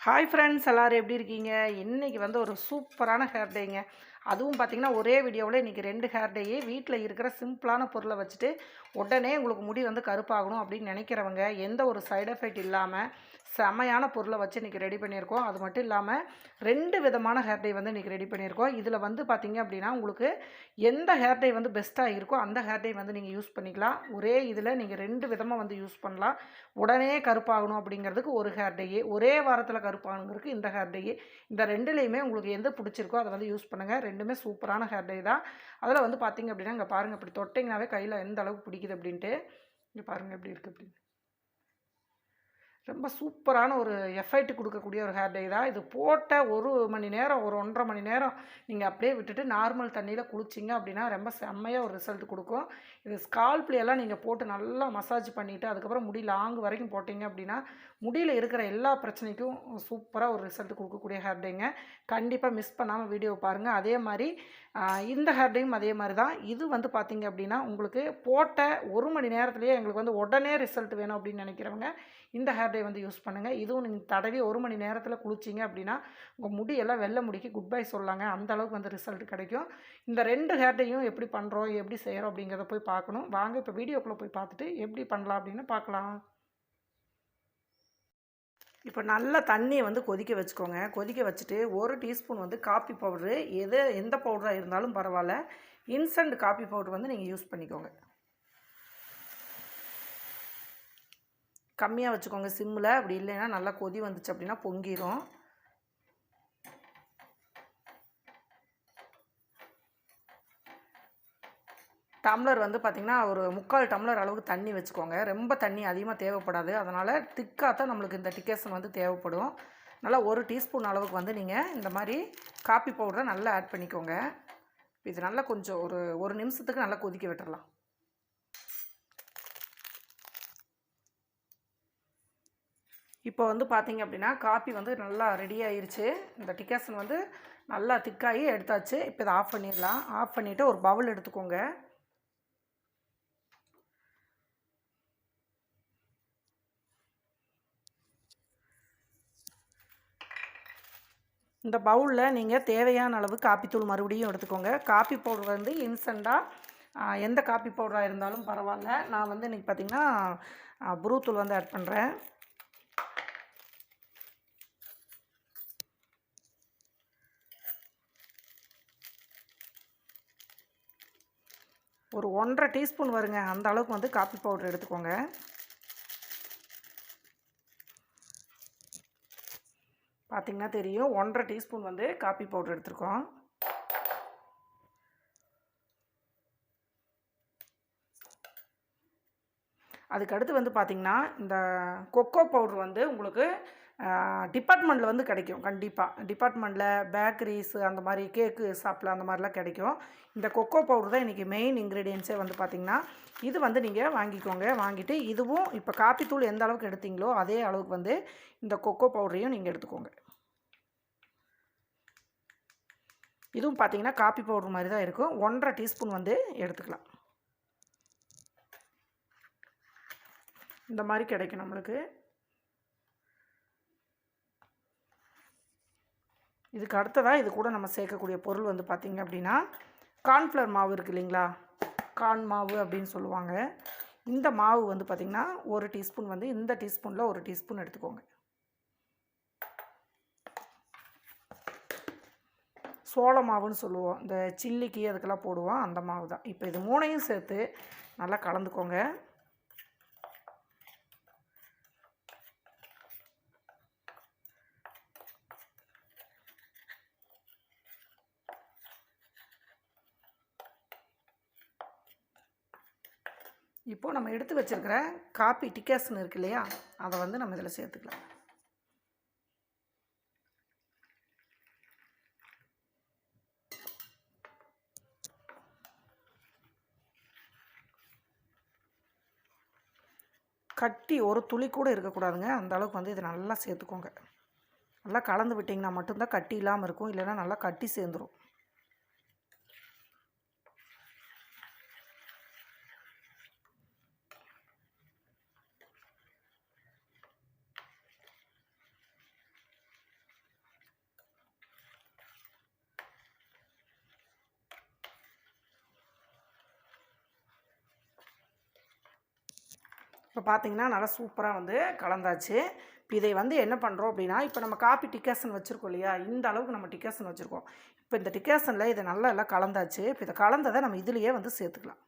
Hi friends எல்லோரும் எப்படி இருக்கீங்க? இன்றைக்கி வந்து ஒரு சூப்பரான ஹேர் டேங்க அதுவும் பார்த்திங்கன்னா ஒரே வீடியோவில் இன்றைக்கி ரெண்டு ஹேர் டேயே வீட்டில் இருக்கிற சிம்பிளான பொருளை வச்சுட்டு உடனே உங்களுக்கு முடி வந்து கருப்பாகணும் அப்படின்னு நினைக்கிறவங்க எந்த ஒரு சைடு எஃபெக்ட் இல்லாமல் செமையான பொருளை வச்சு இன்றைக்கி ரெடி பண்ணியிருக்கோம். அது மட்டும் இல்லாமல் ரெண்டு விதமான ஹேர் டை வந்து இன்றைக்கி ரெடி பண்ணியிருக்கோம். இதில் வந்து பார்த்திங்க அப்படின்னா உங்களுக்கு எந்த ஹேர் டை வந்து பெஸ்ட்டாக இருக்கோ அந்த ஹேர் டை வந்து நீங்கள் யூஸ் பண்ணிக்கலாம். ஒரே இதில் நீங்கள் ரெண்டு விதமாக வந்து யூஸ் பண்ணலாம். உடனே கருப்பாகணும் அப்படிங்கிறதுக்கு ஒரு ஹேர் டையே ஒரே வாரத்தில் கருப்பாகணுங்கிறதுக்கு இந்த ஹேர் டையே இந்த ரெண்டுலேயுமே உங்களுக்கு எந்த பிடிச்சிருக்கோ அதை வந்து யூஸ் பண்ணுங்கள் ரெண்டுமே சூப்பரான ஹேர் டை தான். அதில் வந்து பார்த்திங்க அப்படின்னா இங்கே பாருங்கள் இப்படி தொட்டிங்கனாவே கையில் எந்த அளவுக்கு பிடிக்குது அப்படின்ட்டு. இங்கே பாருங்கள் எப்படி இருக்குது அப்படின்னு. ரொம்ப சூப்பரான ஒரு எஃபெக்ட் கொடுக்கக்கூடிய ஒரு ஹேர் டை தான். இது போட்ட ஒரு மணி நேரம் ஒரு ஒன்றரை மணி நேரம் நீங்கள் அப்படியே விட்டுட்டு நார்மல் தண்ணியில் குளிச்சிங்க அப்படின்னா ரொம்ப செம்மையாக ஒரு ரிசல்ட் கொடுக்கும். இது ஸ்கால்ப்லையெல்லாம் நீங்கள் போட்டு நல்லா மசாஜ் பண்ணிவிட்டு அதுக்கப்புறம் முடி லாங் வரைக்கும் போட்டிங்க அப்படின்னா முடியில் இருக்கிற எல்லா பிரச்சனைக்கும் சூப்பராக ஒரு ரிசல்ட் கொடுக்கக்கூடிய ஹேர் டேங்க கண்டிப்பாக மிஸ் பண்ணாமல் வீடியோ பாருங்கள் அதே மாதிரி இந்த ஹேர் டேயும் அதே மாதிரி தான். இது வந்து பார்த்திங்க அப்படின்னா உங்களுக்கு போட்ட ஒரு மணி நேரத்துலேயே எங்களுக்கு வந்து உடனே ரிசல்ட் வேணும் அப்படின்னு நினைக்கிறவங்க இந்த ஹேர் டே வந்து யூஸ் பண்ணுங்கள் இதுவும் நீங்கள் தடவி ஒரு மணி நேரத்தில் குளிச்சிங்க அப்படின்னா உங்கள் முடியெல்லாம் வெள்ளை முடிக்கு குட் பை சொல்லாங்க. அந்த அளவுக்கு வந்து ரிசல்ட் கிடைக்கும். இந்த ரெண்டு ஹேர் டேயும் எப்படி பண்ணுறோம் எப்படி செய்கிறோம் அப்படிங்கிறத போய் பார்க்கணும். வாங்க இப்போ வீடியோக்குள்ளே போய் பார்த்துட்டு எப்படி பண்ணலாம் அப்படின்னு பார்க்கலாம். இப்போ நல்லா தண்ணியை வந்து கொதிக்க வச்சுக்கோங்க. கொதிக்க வச்சுட்டு ஒரு டீஸ்பூன் வந்து காப்பி பவுட்ரு எது எந்த பவுடராக இருந்தாலும் பரவாயில்ல. இன்ஸ்டன்ட் காப்பி பவுட்ரு வந்து நீங்கள் யூஸ் பண்ணிக்கோங்க. கம்மியாக வச்சுக்கோங்க சிம்மில் அப்படி இல்லைன்னா நல்லா கொதி வந்துச்சு அப்படின்னா பொங்கிடும் டம்ளர் வந்து பார்த்திங்கன்னா ஒரு முக்கால் டம்ளர் அளவுக்கு தண்ணி வச்சுக்கோங்க. ரொம்ப தண்ணி அதிகமாக தேவைப்படாது. அதனால் திக்காக தான் நம்மளுக்கு இந்த டிக்கேஷன் வந்து தேவைப்படும். நல்லா ஒரு டீஸ்பூன் அளவுக்கு வந்து நீங்கள் இந்த மாதிரி காப்பி பவுடரை நல்லா ஆட் பண்ணிக்கோங்க. இது நல்லா கொஞ்சம் ஒரு ஒரு நிமிஷத்துக்கு நல்லா கொதிக்க விட்டுறலாம். இப்போ வந்து பார்த்திங்க அப்படின்னா காப்பி வந்து நல்லா ரெடி ஆயிருச்சு. இந்த டிக்காசன் வந்து நல்லா திக்காகி எடுத்தாச்சு. இப்போ இதை ஆஃப் பண்ணிடலாம். ஆஃப் பண்ணிவிட்டு ஒரு பவுல் எடுத்துக்கோங்க. இந்த பவுலில் நீங்கள் தேவையான அளவு காப்பித்தூள் மறுபடியும் எடுத்துக்கோங்க. காப்பி பவுடர் வந்து இன்ஸ்டண்ட்டாக எந்த காப்பி பவுடராக இருந்தாலும் பரவாயில்ல. நான் வந்து இன்றைக்கி பார்த்திங்கன்னா புரூத்தூள் வந்து ஆட் பண்ணுறேன் ஒரு ஒன்றரை டீஸ்பூன் வருங்க. அந்த அளவுக்கு வந்து காப்பி பவுடர் எடுத்துக்கோங்க. பார்த்திங்கன்னா தெரியும். ஒன்றரை டீஸ்பூன் வந்து காப்பி பவுடர் எடுத்துருக்கோம். அதுக்கடுத்து வந்து பார்த்திங்கன்னா இந்த கொக்கோ பவுட்ரு வந்து உங்களுக்கு டிபார்ட்மெண்ட்டில் வந்து கிடைக்கும் கண்டிப்பாக டிபார்ட்மெண்ட்டில் பேக்கரிஸ் அந்த மாதிரி கேக்கு ஷாப்பில் அந்த மாதிரிலாம் கிடைக்கும். இந்த கொக்கோ பவுடர் தான் இன்றைக்கி மெயின் இன்க்ரீடியன்ஸே வந்து பார்த்திங்கன்னா இது வந்து நீங்கள் வாங்கிக்கோங்க. வாங்கிட்டு இதுவும் இப்போ காப்பி தூள் எந்த அளவுக்கு எடுத்தீங்களோ அதே அளவுக்கு வந்து இந்த கொக்கோ பவுடரையும் நீங்கள் எடுத்துக்கோங்க. இதுவும் பார்த்திங்கன்னா காப்பி பவுடர் மாதிரி தான் இருக்கும். ஒன்றரை டீஸ்பூன் வந்து எடுத்துக்கலாம். இந்த மாதிரி கிடைக்கும் நம்மளுக்கு. இதுக்கு அடுத்ததாக இது கூட நம்ம சேர்க்கக்கூடிய பொருள் வந்து பார்த்திங்க அப்படின்னா கார்ன்ஃப்ளவர் மாவு இருக்குது இல்லைங்களா? கார்ன் மாவு அப்படின்னு சொல்லுவாங்க. இந்த மாவு வந்து பார்த்திங்கன்னா ஒரு டீஸ்பூன் வந்து இந்த டீஸ்பூனில் ஒரு டீஸ்பூன் எடுத்துக்கோங்க. சோள மாவுன்னு சொல்லுவோம். இந்த சில்லிக்கு அதுக்கெல்லாம் போடுவோம். அந்த மாவு தான் இப்போ இது மூணையும் சேர்த்து நல்லா கலந்துக்கோங்க. இப்போது நம்ம எடுத்து வச்சுருக்கிற காப்பி டிக்கேசன் இருக்கு இல்லையா? அதை வந்து நம்ம இதில் சேர்த்துக்கலாம். கட்டி ஒரு துளி கூட இருக்கக்கூடாதுங்க அந்த அளவுக்கு வந்து இதை நல்லா சேர்த்துக்கோங்க. நல்லா கலந்து விட்டிங்கன்னா மட்டும்தான் கட்டி இல்லாமல் இருக்கும். இல்லைன்னா நல்லா கட்டி சேர்ந்துடும் இப்போ பார்த்தீங்கன்னா நல்லா சூப்பராக வந்து கலந்தாச்சு. இப்போ இதை வந்து என்ன பண்ணுறோம் அப்படின்னா இப்போ நம்ம காப்பி டிக்காசன் வச்சுருக்கோம் இல்லையா? இந்த அளவுக்கு நம்ம டிக்காசன் வச்சுருக்கோம். இப்போ இந்த டிக்காசனில் இதை நல்லா எல்லாம் கலந்தாச்சு. இப்போ இதை கலந்ததை நம்ம இதுலேயே வந்து சேர்த்துக்கலாம்.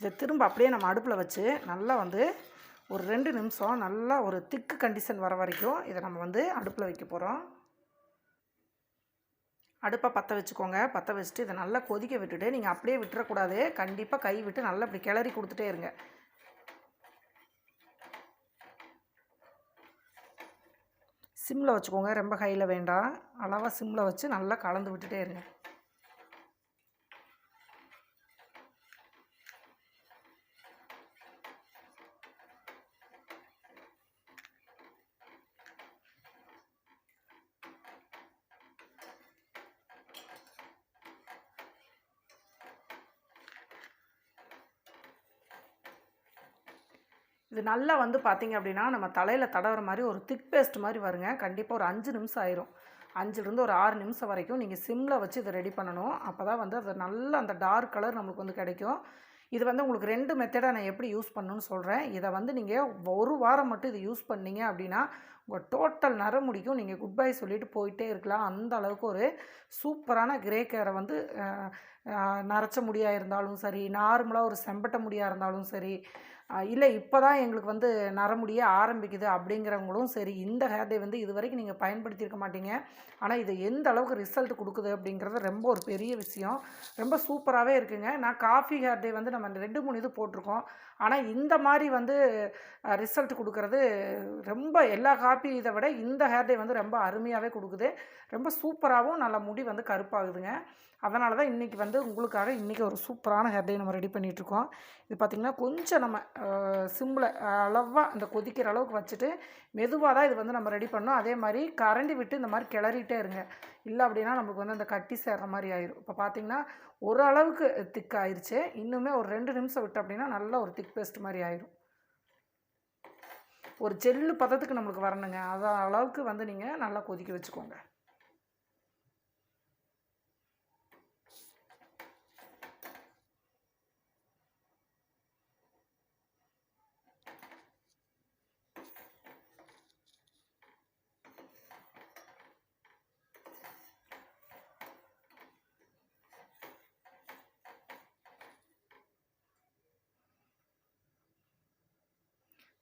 இதை திரும்ப அப்படியே நம்ம அடுப்பில் வச்சு நல்லா வந்து ஒரு ரெண்டு நிமிஷம் நல்லா ஒரு திக்கு கண்டிஷன் வர வரைக்கும் இதை நம்ம வந்து அடுப்பில் வைக்க போகிறோம் அடுப்பை பற்ற வச்சுக்கோங்க. பற்ற வச்சுட்டு இதை நல்லா கொதிக்க விட்டுட்டு நீங்கள் அப்படியே விட்டுறக்கூடாது. கண்டிப்பாக கை விட்டு நல்லா இப்படி கிளறி கொடுத்துட்டே இருங்க. சிம்மில் வச்சுக்கோங்க. ரொம்ப ஹையில் வேண்டாம். அளவாக சிம்மில் வச்சு நல்லா கலந்து விட்டுட்டே இருங்க. இது நல்லா வந்து பார்த்திங்க அப்படின்னா நம்ம தலையில் தடவுற மாதிரி ஒரு திக் பேஸ்ட் மாதிரி வருங்க. கண்டிப்பாக ஒரு அஞ்சு நிமிஷம் ஆயிரும். அஞ்சுலேருந்து ஒரு ஆறு நிமிஷம் வரைக்கும் நீங்கள் சிம்மில் வச்சு இதை ரெடி பண்ணணும். அப்போ தான் வந்து அது நல்ல அந்த டார்க் கலர் நம்மளுக்கு வந்து கிடைக்கும். இது வந்து உங்களுக்கு ரெண்டு மெத்தடாக நான் எப்படி யூஸ் பண்ணணும்னு சொல்கிறேன் இதை வந்து நீங்கள் ஒரு வாரம் மட்டும் இதை யூஸ் பண்ணீங்க அப்படின்னா உங்கள் டோட்டல் நரமுடிக்கும். நீங்கள் குட் பை சொல்லிட்டு போயிட்டே இருக்கலாம். அந்த அளவுக்கு ஒரு சூப்பரான கிரே கேரை வந்து நரைச்ச முடியாக இருந்தாலும் சரி நார்மலாக ஒரு செம்பட்ட முடியாக இருந்தாலும் சரி இல்லை இப்போ தான் எங்களுக்கு வந்து நரமுடிய ஆரம்பிக்குது அப்படிங்கிறவங்களும் சரி இந்த ஹேர் டே வந்து இது வரைக்கும் நீங்கள் பயன்படுத்தியிருக்க மாட்டீங்க. ஆனால் இது எந்த அளவுக்கு ரிசல்ட் கொடுக்குது அப்படிங்கிறது ரொம்ப ஒரு பெரிய விஷயம். ரொம்ப சூப்பராகவே இருக்குங்க. நான் காஃபி ஹேர் டே வந்து நம்ம ரெண்டு மூணு இது போட்டிருக்கோம். ஆனால் இந்த மாதிரி வந்து ரிசல்ட் கொடுக்கறது ரொம்ப எல்லா காப்பி இதை விட இந்த ஹேர் டே வந்து ரொம்ப அருமையாகவே கொடுக்குது. ரொம்ப சூப்பராகவும் நல்ல முடி வந்து கருப்பாகுதுங்க. அதனால தான் இன்றைக்கி வந்து உங்களுக்காக இன்றைக்கி ஒரு சூப்பரான ஹேர் டே நம்ம ரெடி பண்ணிகிட்ருக்கோம் இது பார்த்திங்கன்னா கொஞ்சம் நம்ம சிம்மில் அளவாக அந்த கொதிக்கிற அளவுக்கு வச்சுட்டு மெதுவாக தான் இது வந்து நம்ம ரெடி பண்ணோம் அதே மாதிரி கரண்டி விட்டு இந்த மாதிரி கிளறிட்டே இருங்க. இல்லை அப்படின்னா நமக்கு வந்து அந்த கட்டி சேர்ற மாதிரி ஆயிரும். இப்போ பார்த்தீங்கன்னா ஒரு அளவுக்கு திக் ஆயிடுச்சு இன்னுமே ஒரு ரெண்டு நிமிஷம் விட்டு அப்படின்னா நல்ல ஒரு திக் பேஸ்ட் மாதிரி ஆயிரும். ஒரு ஜெல்லு பதத்துக்கு நம்மளுக்கு வரணுங்க. அதை அளவுக்கு வந்து நீங்கள் நல்லா கொதிக்க வச்சுக்கோங்க.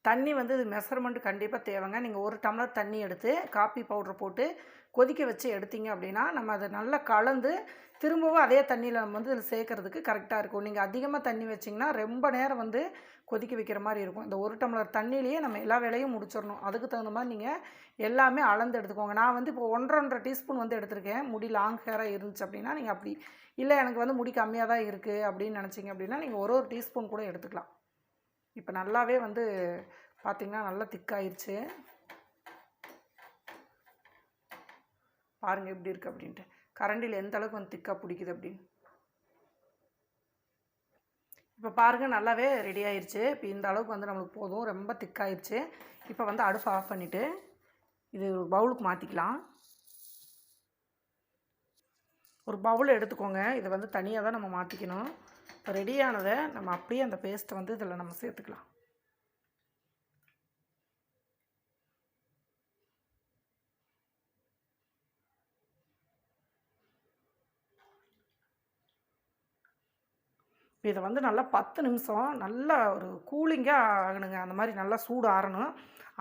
தண்ணி வந்து இது மெஷர்மெண்ட் கண்டிப்பாக தேவைங்க. நீங்கள் ஒரு டம்ளர் தண்ணி எடுத்து காப்பி பவுடர் போட்டு கொதிக்க வச்சு எடுத்தீங்க அப்படின்னா நம்ம அதை நல்லா கலந்து திரும்பவும் அதே தண்ணியில் நம்ம வந்து இதில் சேர்க்கறதுக்கு கரெக்டாக இருக்கும். நீங்கள் அதிகமாக தண்ணி வச்சிங்கன்னா ரொம்ப நேரம் வந்து கொதிக்க வைக்கிற மாதிரி இருக்கும். இந்த ஒரு டம்ளர் தண்ணியிலேயே நம்ம எல்லா வேலையும் முடிச்சிடணும். அதுக்கு தகுந்த மாதிரி நீங்கள் எல்லாமே அளந்து எடுத்துக்கோங்க. நான் வந்து இப்போ ஒன்றரை ஒன்றரை டீஸ்பூன் வந்து எடுத்திருக்கேன். முடி லாங் ஹேராக இருந்துச்சு அப்படின்னா நீங்கள் அப்படி இல்லை எனக்கு வந்து முடி கம்மியாக தான் இருக்குது அப்படின்னு நினச்சிங்க அப்படின்னா நீங்கள் ஒரு ஒரு டீஸ்பூன் கூட எடுத்துக்கலாம். இப்போ நல்லாவே வந்து பார்த்திங்கன்னா நல்லா திக்காயிருச்சு பாருங்கள் எப்படி இருக்குது அப்படின்ட்டு. கரண்டியில் எந்த அளவுக்கு வந்து திக்காக பிடிக்குது அப்படின்னு. இப்போ பாருங்கள் நல்லாவே ரெடி ஆயிடுச்சு இப்போ இந்த அளவுக்கு வந்து நம்மளுக்கு போதும். ரொம்ப திக்காயிருச்சு இப்போ வந்து அடுப்பு ஆஃப் பண்ணிவிட்டு இது ஒரு பவுலுக்கு மாற்றிக்கலாம் ஒரு பவுல் எடுத்துக்கோங்க. இதை வந்து தனியாக தான் நம்ம மாற்றிக்கணும் ரெடியானதை நம்ம அப்படியே அந்த பேஸ்ட்டை வந்து இதில் நம்ம சேர்த்துக்கலாம். இதை வந்து நல்லா பத்து நிமிஷம் நல்லா ஒரு கூலிங்காக ஆகணுங்க. அந்த மாதிரி நல்லா சூடு ஆறணும்.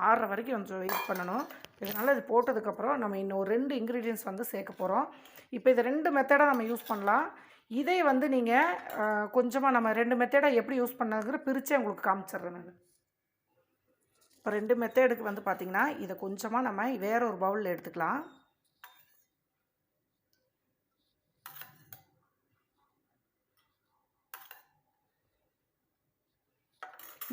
ஆறுற வரைக்கும் கொஞ்சம் வெயிட் பண்ணணும். இதனால் இது போட்டதுக்கப்புறம் நம்ம இன்னும் ரெண்டு இன்க்ரீடியன்ஸ் வந்து சேர்க்க போகிறோம் இப்போ இது ரெண்டு மெத்தடாக நம்ம யூஸ் பண்ணலாம். இதை வந்து நீங்கள் கொஞ்சமாக நம்ம ரெண்டு மெத்தேடாக எப்படி யூஸ் பண்ணுங்கிற பிரித்தே உங்களுக்கு காமிச்சிடுறேன் நான். இப்போ ரெண்டு மெத்தேடுக்கு வந்து பார்த்திங்கன்னா இதை கொஞ்சமாக நம்ம வேற ஒரு பவுலில் எடுத்துக்கலாம்.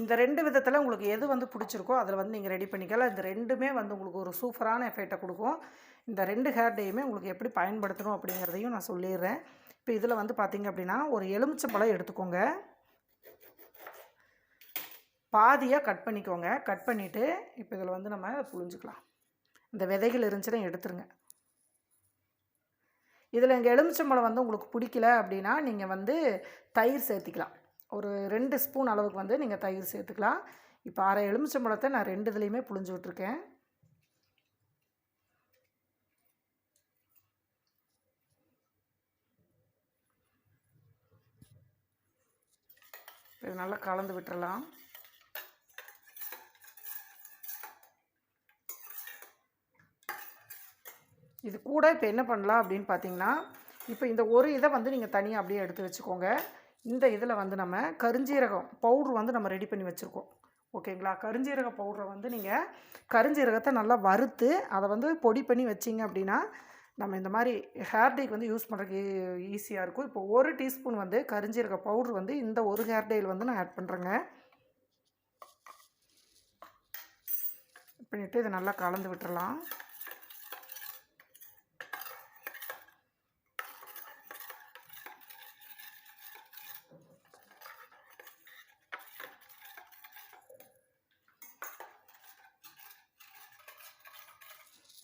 இந்த ரெண்டு விதத்தில் உங்களுக்கு எது வந்து பிடிச்சிருக்கோ அதில் வந்து நீங்கள் ரெடி பண்ணிக்கலாம் இந்த ரெண்டுமே வந்து உங்களுக்கு ஒரு சூப்பரான எஃபெக்டை கொடுக்கும். இந்த ரெண்டு ஹேர் டேயுமே உங்களுக்கு எப்படி பயன்படுத்தணும் அப்படிங்கிறதையும் நான் சொல்லிடுறேன். இப்போ இதில் வந்து பார்த்திங்க அப்படின்னா ஒரு எலுமிச்சம்பழம் எடுத்துக்கோங்க. பாதியாக கட் பண்ணிக்கோங்க. கட் பண்ணிவிட்டு இப்போ இதில் வந்து நம்ம புழிஞ்சுக்கலாம். இந்த விதைகள் இருந்துச்சுன்னா எடுத்துருங்க. இதில் இங்கே எலுமிச்சம்பழம் வந்து உங்களுக்கு பிடிக்கல அப்படின்னா நீங்கள் வந்து தயிர் சேர்த்திக்கலாம். ஒரு ரெண்டு ஸ்பூன் அளவுக்கு வந்து நீங்கள் தயிர் சேர்த்துக்கலாம். இப்போ அரை எலுமிச்சம்பழத்தை நான் ரெண்டு இதுலேயுமே புழிஞ்சு விட்ருக்கேன் இது நல்லா கலந்து விட்டுறலாம். இது கூட இப்போ என்ன பண்ணலாம் அப்படின்னு பார்த்தீங்கன்னா இப்போ இந்த ஒரு இதை வந்து நீங்கள் தனியாக அப்படியே எடுத்து வச்சுக்கோங்க. இந்த இதில் வந்து நம்ம கருஞ்சீரகம் பவுட்ரு வந்து நம்ம ரெடி பண்ணி வச்சுருக்கோம். ஓகேங்களா? கருஞ்சீரக பவுடரை வந்து நீங்கள் கருஞ்சீரகத்தை நல்லா வறுத்து அதை வந்து பொடி பண்ணி வச்சிங்க அப்படின்னா நம்ம இந்த மாதிரி ஹேர் டேக்கு வந்து யூஸ் பண்ணுறதுக்கு ஈஸியாக இருக்கும். இப்போ ஒரு டீஸ்பூன் வந்து கருஞ்சீரக பவுட்ரு வந்து இந்த ஒரு ஹேர் டேயில் வந்து நான் ஆட் பண்ணுறேங்க பண்ணிவிட்டு இதை நல்லா கலந்து விட்டுறலாம்.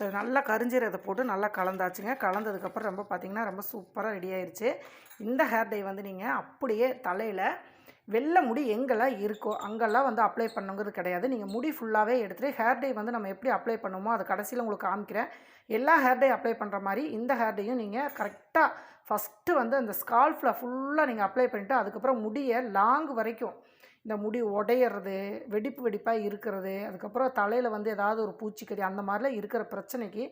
இது நல்லா கரிஞ்சீரகத்தை போட்டு நல்லா கலந்தாச்சுங்க. கலந்ததுக்கப்புறம் ரொம்ப பார்த்திங்கன்னா ரொம்ப சூப்பராக ரெடி ஆயிடுச்சு இந்த ஹேர் டை வந்து நீங்கள் அப்படியே தலையில் வெள்ளை முடி எங்கெல்லாம் இருக்கோ அங்கெல்லாம் வந்து அப்ளை பண்ணுங்கிறது கிடையாது. நீங்கள் முடி ஃபுல்லாகவே எடுத்துகிட்டு ஹேர் டை வந்து நம்ம எப்படி அப்ளை பண்ணுமோ அது கடைசியில் உங்களுக்கு காமிக்கிறேன். எல்லா ஹேர் டை அப்ளை பண்ணுற மாதிரி இந்த ஹேர் டையும் நீங்கள் கரெக்டாக ஃபஸ்ட்டு வந்து அந்த ஸ்கால்ஃபில் ஃபுல்லாக நீங்கள் அப்ளை பண்ணிவிட்டு அதுக்கப்புறம் முடியை லாங் வரைக்கும் இந்த முடி உடையிறது வெடிப்பு வெடிப்பாக இருக்கிறது அதுக்கப்புறம் தலையில் வந்து ஏதாவது ஒரு பூச்சிக்கடி அந்த மாதிரிலாம் இருக்கிற பிரச்சனைக்கு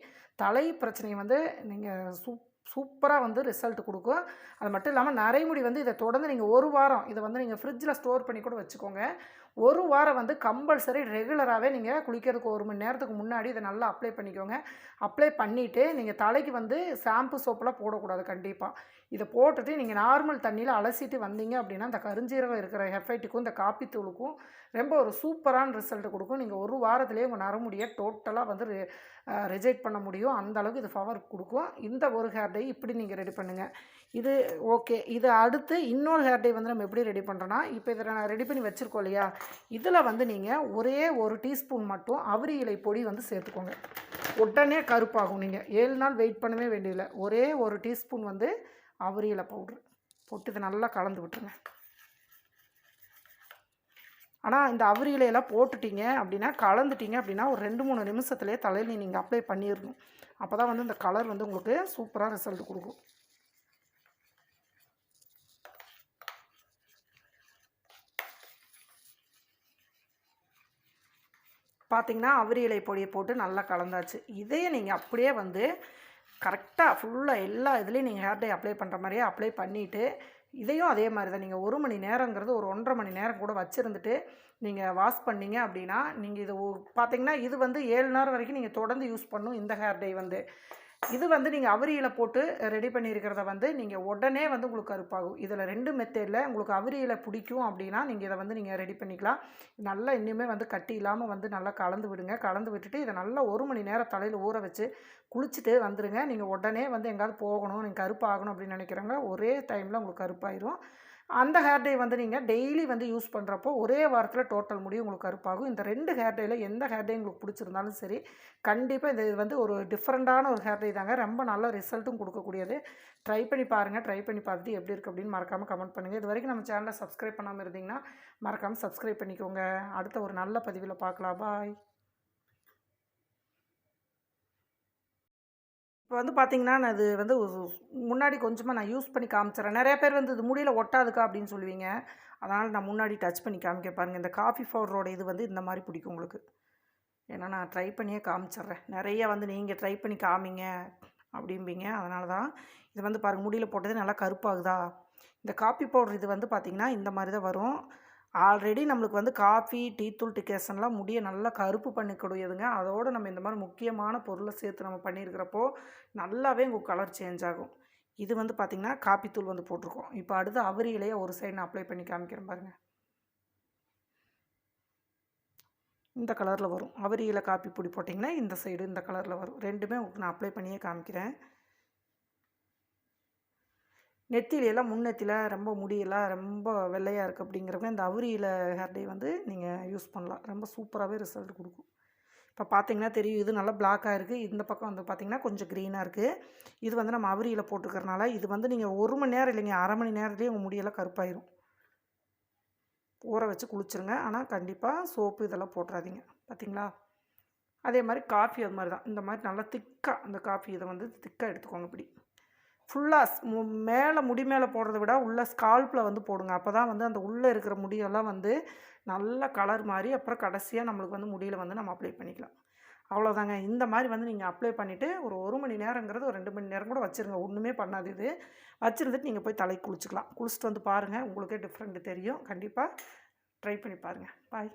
தலை பிரச்சனையை வந்து நீங்கள் சூப் சூப்பராக வந்து ரிசல்ட் கொடுக்கும். அது மட்டும் இல்லாமல் நரைமுடி வந்து இதை தொடர்ந்து நீங்கள் ஒரு வாரம் இதை வந்து நீங்கள் ஃப்ரிட்ஜில் ஸ்டோர் பண்ணி கூட வச்சுக்கோங்க. ஒரு வாரம் வந்து கம்பல்சரி ரெகுலராகவே நீங்கள் குளிக்கிறதுக்கு ஒரு மணி நேரத்துக்கு முன்னாடி இதை நல்லா அப்ளை பண்ணிக்கோங்க. அப்ளை பண்ணிவிட்டு நீங்கள் தலைக்கு வந்து ஷாம்பு சோப்பெல்லாம் போடக்கூடாது கண்டிப்பாக இதை போட்டுட்டு நீங்கள் நார்மல் தண்ணியில் அலசிட்டு வந்தீங்க அப்படின்னா இந்த கருஞ்சீரகம் இருக்கிற ஹெஃபைட்டுக்கும் இந்த காப்பித்தூளுக்கும் ரொம்ப ஒரு சூப்பரான ரிசல்ட் கொடுக்கும். நீங்கள் ஒரு வாரத்திலே உங்கள் நரமுடியை டோட்டலாக வந்து ரிஜெக்ட் பண்ண முடியும். அந்த அளவுக்கு இது பவர் கொடுக்கும். இந்த ஒரு ஹேர் டை இப்படி நீங்கள் ரெடி பண்ணுங்கள் இது ஓகே. இது அடுத்து இன்னொரு ஹேர் டே வந்து நம்ம எப்படி ரெடி பண்ணுறோன்னா இப்போ இதை நான் ரெடி பண்ணி வச்சுருக்கோம் இல்லையா? இதில் வந்து நீங்கள் ஒரே ஒரு டீஸ்பூன் மட்டும் அவரி இலை பொடி வந்து சேர்த்துக்கோங்க. உடனே கருப்பாகும். நீங்கள் ஏழு நாள் வெயிட் பண்ணவே வேண்டியதில்லை. ஒரே ஒரு டீஸ்பூன் வந்து அவரி இலை பவுட்ரு போட்டு இதை நல்லா கலந்து விட்டுருங்க. ஆனால் இந்த அவரி இலையெல்லாம் போட்டுட்டீங்க அப்படின்னா கலந்துட்டீங்க அப்படின்னா ஒரு ரெண்டு மூணு நிமிஷத்துலேயே தலையில் நீங்கள் அப்ளை பண்ணிடணும் அப்போ தான் வந்து இந்த கலர் வந்து உங்களுக்கு சூப்பராக ரிசல்ட் கொடுக்கும். பார்த்தீங்கன்னா அவரி இலை பொடியை போட்டு நல்லா கலந்தாச்சு. இதையே நீங்கள் அப்படியே வந்து கரெக்டாக ஃபுல்லாக எல்லா இதுலேயும் நீங்கள் ஹேர் டை அப்ளை பண்ணுற மாதிரியே அப்ளை பண்ணிவிட்டு இதையும் அதே மாதிரி தான் நீங்கள் ஒரு மணி நேரங்கிறது ஒரு ஒன்றரை மணி நேரம் கூட வச்சுருந்துட்டு நீங்கள் வாஷ் பண்ணீங்க அப்படின்னா நீங்கள் இது பார்த்தீங்கன்னா இது வந்து ஏழு நேரம் வரைக்கும் நீங்கள் தொடர்ந்து யூஸ் பண்ணும் இந்த ஹேர் டை வந்து. இது வந்து நீங்கள் அவரியில் போட்டு ரெடி பண்ணியிருக்கிறத வந்து நீங்கள் உடனே வந்து உங்களுக்கு கருப்பாகும். இதில் ரெண்டு மெத்தேடில் உங்களுக்கு அவரியில் பிடிக்கும் அப்படின்னா நீங்கள் இதை வந்து நீங்கள் ரெடி பண்ணிக்கலாம். நல்லா இன்னுமே வந்து கட்டி இல்லாமல் வந்து நல்லா கலந்து விடுங்க. கலந்து விட்டுட்டு இதை நல்லா ஒரு மணி நேரம் தலையில் ஊற வச்சு குளிச்சுட்டு வந்துடுங்க நீங்கள் உடனே வந்து எங்கேயாவது போகணும் நீங்கள் கருப்பாகணும் அப்படின்னு நினைக்கிறவங்க ஒரே டைமில் உங்களுக்கு கருப்பாயிரும். அந்த ஹேர் டே வந்து நீங்கள் டெய்லி வந்து யூஸ் பண்ணுறப்போ ஒரே வாரத்தில் டோட்டல் முடி உங்களுக்கு கருப்பாகும். இந்த ரெண்டு ஹேர் டையில் எந்த ஹேர் டே உங்களுக்கு பிடிச்சிருந்தாலும் சரி கண்டிப்பாக இந்த இது வந்து ஒரு டிஃப்ரெண்ட்டான ஒரு ஹேர் டே தாங்க. ரொம்ப நல்ல ரிசல்ட்டும் கொடுக்கக்கூடியது. ட்ரை பண்ணி பாருங்கள் ட்ரை பண்ணி பார்த்துட்டு எப்படி இருக்குது அப்படின்னு மறக்காமல் கமெண்ட் பண்ணுங்கள் இது வரைக்கும் நம்ம சேனலை சப்ஸ்கிரைப் பண்ணாமல் இருந்தீங்கன்னா மறக்காமல் சப்ஸ்கிரைப் பண்ணிக்கோங்க. அடுத்த ஒரு நல்ல பதிவில் பார்க்கலாம். பாய் இப்போ வந்து பார்த்தீங்கன்னா நான் இது வந்து முன்னாடி கொஞ்சமாக நான் யூஸ் பண்ணி காமிச்சிடுறேன் நிறைய பேர் வந்து இது முடியல ஒட்டாதுக்கா அப்படின்னு சொல்லுவீங்க. அதனால் நான் முன்னாடி டச் பண்ணி காமிக்க பாருங்கள் இந்த காஃபி பவுடரோட இது வந்து இந்த மாதிரி பிடிக்கும் உங்களுக்கு. ஏன்னா நான் ட்ரை பண்ணியே காமிச்சிட்றேன் நிறைய வந்து நீங்கள் ட்ரை பண்ணி காமிங்க அப்படிம்பீங்க. அதனால தான் இது வந்து பாருங்கள் முடியல போட்டது நல்லா கருப்பாகுதா? இந்த காப்பி பவுடர் இது வந்து பார்த்திங்கன்னா இந்த மாதிரி தான் வரும். ஆல்ரெடி நம்மளுக்கு வந்து காஃபி டீ தூள் டிகேஷன்லாம் முடியை நல்லா கருப்பு பண்ணிக்கூடியதுங்க அதோடு நம்ம இந்த மாதிரி முக்கியமான பொருளை சேர்த்து நம்ம பண்ணியிருக்கிறப்போ நல்லாவே உங்கள் கலர் சேஞ்ச் ஆகும். இது வந்து பார்த்திங்கன்னா காப்பி தூள் வந்து போட்டிருக்கோம். இப்போ அடுத்து அவரி இலையை ஒரு சைடு நான் அப்ளை பண்ணி காமிக்கிறேன் பாருங்கள் இந்த கலரில் வரும். அவரி இலை காப்பி பொடி போட்டிங்கன்னா இந்த சைடு இந்த கலரில் வரும். ரெண்டுமே உங்களுக்கு நான் அப்ளை பண்ணியே காமிக்கிறேன். நெத்திலையெல்லாம் முன்னெத்தியில் ரொம்ப முடியெல்லாம் ரொம்ப வெள்ளையாக இருக்குது அப்படிங்கிறவங்க இந்த அவுரியில் ஹேர்டே வந்து நீங்கள் யூஸ் பண்ணலாம். ரொம்ப சூப்பராகவே ரிசல்ட் கொடுக்கும். இப்போ பார்த்தீங்கன்னா தெரியும் இது நல்லா பிளாக்காக இருக்குது இந்த பக்கம் வந்து பார்த்தீங்கன்னா கொஞ்சம் க்ரீனாக இருக்குது இது வந்து நம்ம அவுரியில் போட்டுக்கிறனால இது வந்து நீங்கள் ஒரு மணி நேரம் இல்லைங்க அரை மணி நேரத்துலேயே உங்கள் முடியெல்லாம் கருப்பாயிரும். ஊற வச்சு குளிச்சிருங்க. ஆனால் கண்டிப்பாக சோப்பு இதெல்லாம் போட்டுறாதீங்க. பார்த்தீங்களா அதே மாதிரி காஃபி அது மாதிரி தான். இந்த மாதிரி நல்லா திக்காக அந்த காஃபி இதை வந்து திக்காக எடுத்துக்கோங்க இப்படி. ஃபுல்லாக மேலே முடி மேலே போடுறத விட உள்ள ஸ்கால்ப்பில் வந்து போடுங்க. அப்போ தான் வந்து அந்த உள்ளே இருக்கிற முடியெல்லாம் வந்து நல்ல கலர் மாதிரி அப்புறம் கடைசியாக நம்மளுக்கு வந்து முடியில் வந்து நம்ம அப்ளை பண்ணிக்கலாம். அவ்வளோதாங்க இந்த மாதிரி வந்து நீங்கள் அப்ளை பண்ணிவிட்டு ஒரு ஒரு மணி நேரங்கிறது ஒரு ரெண்டு மணி நேரம் கூட வச்சுருங்க. ஒன்றுமே பண்ணாது இது. வச்சுருந்துட்டு நீங்கள் போய் தலைக்கு குளிச்சுக்கலாம். குளிச்சுட்டு வந்து பாருங்கள் உங்களுக்கே டிஃப்ரெண்ட் தெரியும். கண்டிப்பாக ட்ரை பண்ணி பாருங்கள் பாய்